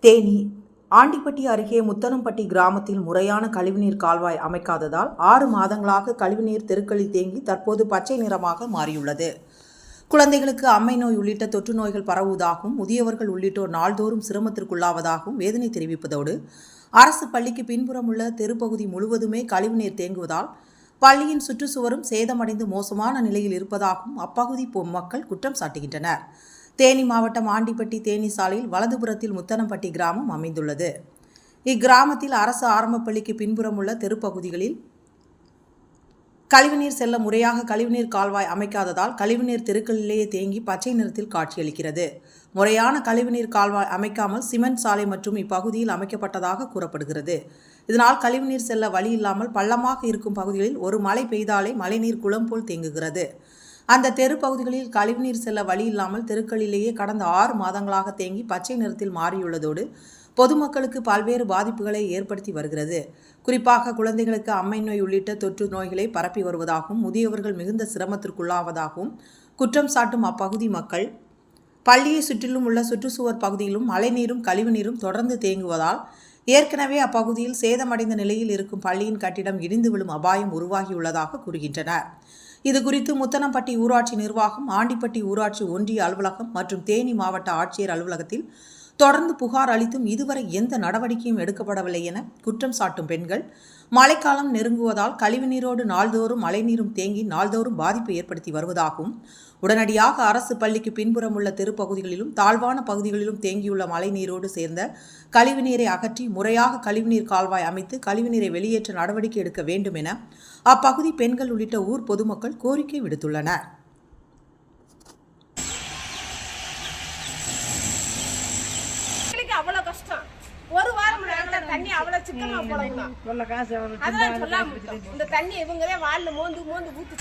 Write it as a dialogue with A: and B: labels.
A: தேனி ஆண்டிப்பட்டி அருகே முத்தனம்பட்டி கிராமத்தில் முறையான கழிவுநீர் கால்வாய் அமைக்காததால் ஆறு மாதங்களாக கழிவுநீர் தெருக்களில் தேங்கி தற்போது பச்சை நிறமாக மாறியுள்ளது. குழந்தைகளுக்கு அம்மை நோய் உள்ளிட்ட தொற்று நோய்கள் பரவுவதாகவும் முதியவர்கள் உள்ளிட்டோர் நாள்தோறும் சிரமத்திற்குள்ளாவதாகவும் வேதனை தெரிவிப்பதோடு அரசு பள்ளிக்கு பின்புறம் உள்ள தெருப்பகுதி முழுவதுமே கழிவுநீர் தேங்குவதால் பள்ளியின் சுற்றுச்சுவரும் சேதமடைந்து மோசமான நிலையில் இருப்பதாகவும் அப்பகுதி பொ- மக்கள் குற்றம் சாட்டுகின்றனர். தேனி மாவட்டம் ஆண்டிப்பட்டி தேனி சாலையில் வலதுபுறத்தில் முத்தனம்பட்டி கிராமம் அமைந்துள்ளது. இக்கிராமத்தில் அரசு ஆரம்பப்பள்ளிக்கு பின்புறம் உள்ள தெருப்பகுதிகளில் கழிவுநீர் செல்ல முறையாக கழிவுநீர் கால்வாய் அமைக்காததால் கழிவுநீர் தெருக்களிலேயே தேங்கி பச்சை நிறத்தில் காட்சியளிக்கிறது. முறையான கழிவுநீர் கால்வாய் அமைக்காமல் சிமெண்ட் சாலை மற்றும் இப்பகுதியில் அமைக்கப்பட்டதாக கூறப்படுகிறது. இதனால் கழிவுநீர் செல்ல வழி இல்லாமல் பள்ளமாக இருக்கும் பகுதிகளில் ஒரு மழை பெய்தாலே மழைநீர் குளம் போல் தேங்குகிறது. அந்த தெரு பகுதிகளில் கழிவுநீர் செல்ல வழி இல்லாமல் தெருக்களிலேயே கடந்த ஆறு மாதங்களாக தேங்கி பச்சை நிறத்தில் மாறியுள்ளதோடு பொதுமக்களுக்கு பல்வேறு பாதிப்புகளை ஏற்படுத்தி வருகிறது. குறிப்பாக குழந்தைகளுக்கு அம்மை நோய் உள்ளிட்ட தொற்று நோய்களை பரப்பி வருவதாகவும் முதியவர்கள் மிகுந்த சிரமத்திற்குள்ளாவதாகவும் குற்றம் சாட்டும் அப்பகுதி மக்கள் பள்ளியை சுற்றிலும் உள்ள சுற்றுச்சுவர் பகுதியிலும் மழைநீரும் கழிவுநீரும் தொடர்ந்து தேங்குவதால் ஏற்கனவே அப்பகுதியில் சேதமடைந்த நிலையில் இருக்கும் பள்ளியின் கட்டிடம் இடிந்து விழும் அபாயம் உருவாகியுள்ளதாக கூறுகின்றனர். இது குறித்து முத்தனம்பட்டி ஊராட்சி நிர்வாகம் ஆண்டிப்பட்டி ஊராட்சி ஒன்றிய அலுவலகம் மற்றும் தேனி மாவட்ட ஆட்சியர் அலுவலகத்தில் தொடர்ந்து புகார் அளித்தும் இதுவரை எந்த நடவடிக்கையும் எடுக்கப்படவில்லை என குற்றம் சாட்டும் பெண்கள். மழைக்காலம் நெருங்குவதால் கழிவுநீரோடு நாள்தோறும் மழைநீரும் தேங்கி நாள்தோறும் பாதிப்பை ஏற்படுத்தி வருவதாகவும் உடனடியாக அரசு பள்ளிக்கு பின்புறம் உள்ள தெருப்பகுதிகளிலும் தாழ்வான பகுதிகளிலும் தேங்கியுள்ள மழைநீரோடு சேர்ந்த கழிவுநீரை அகற்றி முறையாக கழிவுநீர் கால்வாய் அமைத்து கழிவுநீரை வெளியேற்ற நடவடிக்கை எடுக்க வேண்டும் என அப்பகுதி பெண்கள் உள்ளிட்ட ஊர் பொதுமக்கள் கோரிக்கை விடுத்துள்ளனர்.
B: அவ்வளவு கஷ்டம். ஒரு வாரம் தண்ணி அவ்வளவு சிக்கனமா போலாம்
C: சொல்ல காசு
B: அதான் சொல்லாம. இந்த தண்ணி இவங்களே வால்ல மோந்து மோந்து ஊத்து